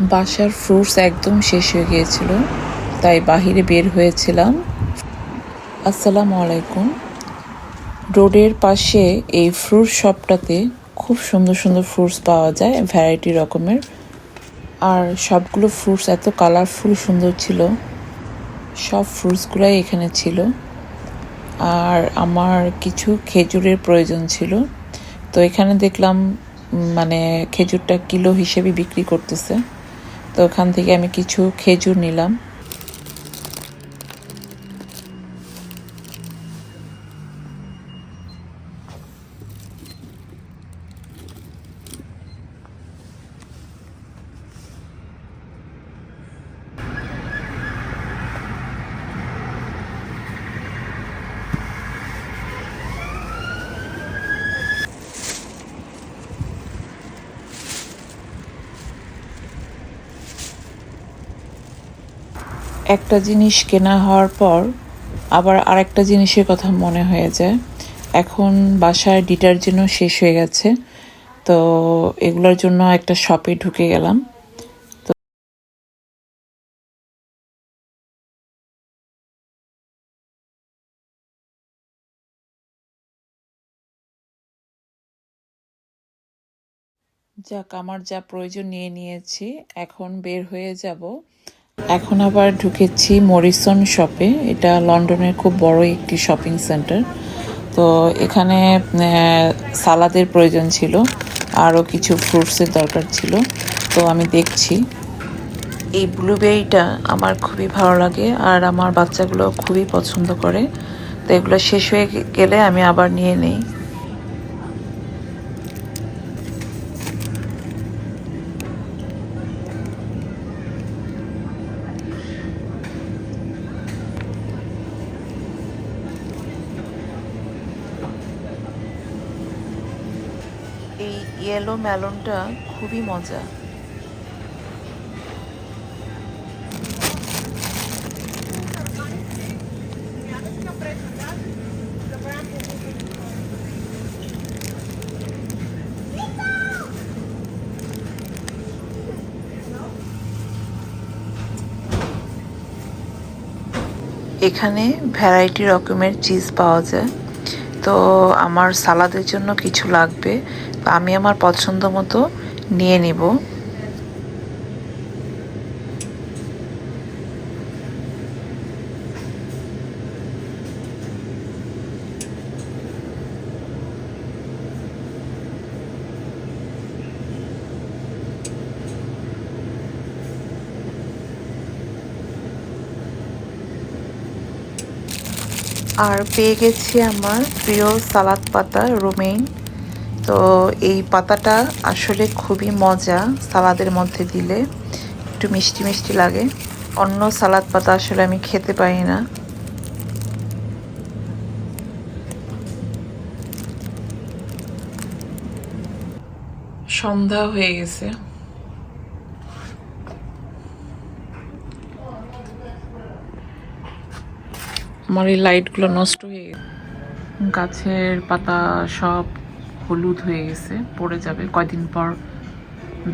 বাসার ফ্রুটস একদম শেষ হয়ে গিয়েছিল, তাই বাহিরে বের হয়েছিলাম। আসসালামু আলাইকুম। রোডের পাশে এই ফ্রুট শপটাতে খুব সুন্দর সুন্দর ফ্রুটস পাওয়া যায় ভ্যারাইটি রকমের। আর সবগুলো ফ্রুটস এত কালারফুল সুন্দর ছিল, সব ফ্রুটসগুলাই এখানে ছিল। আর আমার কিছু খেজুরের প্রয়োজন ছিল। তো এখানে দেখলাম মানে খেজুরটা কিলো হিসেবে বিক্রি করতেছে। তো ওখান থেকে আমি কিছু খেজুর নিলাম। একটা জিনিস কেনা হওয়ার পর আবার আরেকটা জিনিসের কথা মনে হয়ে যায়। এখন বাসায় ডিটারজেন্টও শেষ হয়ে গেছে, তো এগুলোর জন্য একটা শপে ঢুকে গেলাম। যাক, আমার যা প্রয়োজন নিয়ে নিয়েছি, এখন বের হয়ে যাব। এখন আবার ঢুকেছি মরিসন শপে। এটা লন্ডনের খুব বড় একটি শপিং সেন্টার। তো এখানে সালাদের প্রয়োজন ছিল, আরও কিছু ফ্রুটসের দরকার ছিল। তো আমি দেখছি। এই ব্লুবেরিটা আমার খুবই ভালো লাগে আর আমার বাচ্চাগুলো খুবই পছন্দ করে। তো এগুলো শেষ হয়ে গেলে আমি আবার নিয়ে নেই। এই ইয়েলো মেলনটা খুবই মজা। এখানে ভ্যারাইটি রকমের চিজ পাওয়া যায়। তো আমার সালাদের জন্য কিছু লাগবে। আমি আমার পছন্দ মতো নিয়ে নিব। আর পেয়ে গেছি আমার প্রিয় সালাদ পাতা রোমেইন। তো এই পাতাটা আসলে খুবই মজা সালাদের মধ্যে দিলে। একটু মিষ্টি মিষ্টি লাগে। অন্য সালাদ পাতা আসলে আমি খেতে পারি না। সন্ধ্যা হয়ে গেছে। আমার এই লাইটগুলো নষ্ট হয়ে গেছে। গাছের পাতা সব হলুদ হয়ে গেছে, পড়ে যাবে। কয়দিন পর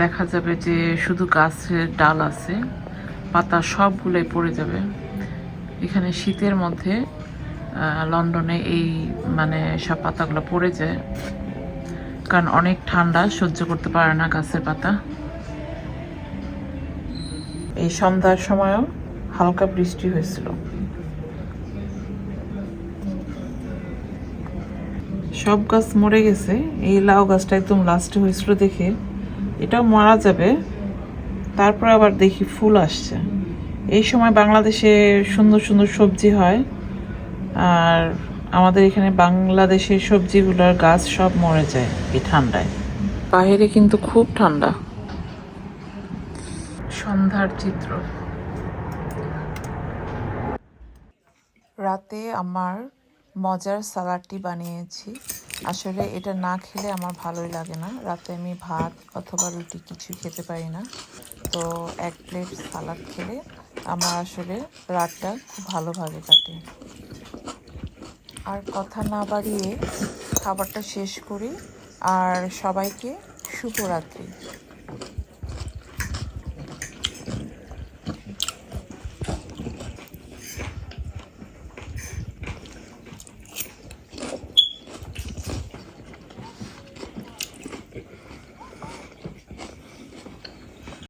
দেখা যাবে যে শুধু গাছের ডাল আছে, পাতা সবগুলোই পড়ে যাবে। এখানে শীতের মধ্যে লন্ডনে এই মানে সব পাতাগুলো পড়ে যায়। কারণ অনেক ঠান্ডা, সহ্য করতে পারে না গাছের পাতা। এই সন্ধ্যার সময়ও হালকা বৃষ্টি হয়েছিল। সব গাছ মরে গেছে। এই লাউ গাছটা একদম লাস্টে হয়েছিল দেখে। এটাও মারা যাবে। তারপর আবার দেখি ফুল আসছে। এই সময় বাংলাদেশে সুন্দর সুন্দর সবজি হয়। আর আমাদের এখানে বাংলাদেশের সবজিগুলোর গাছ সব মরে যায় এই ঠান্ডায়। বাইরে কিন্তু খুব ঠান্ডা। সন্ধ্যার চিত্র। রাতে আমার মজার সালাডটি বানিয়েছি। আসলে এটা না খেলে আমার ভালোই লাগে না। রাতে আমি ভাত অথবা রুটি কিছু খেতে পারি না। তো এক প্লেট সালাড খেলে আমার আসলে রাতটা খুব ভালোভাবে কাটে। আর কথা না বাড়িয়ে খাবারটা শেষ করি। আর সবাইকে শুভরাত্রি।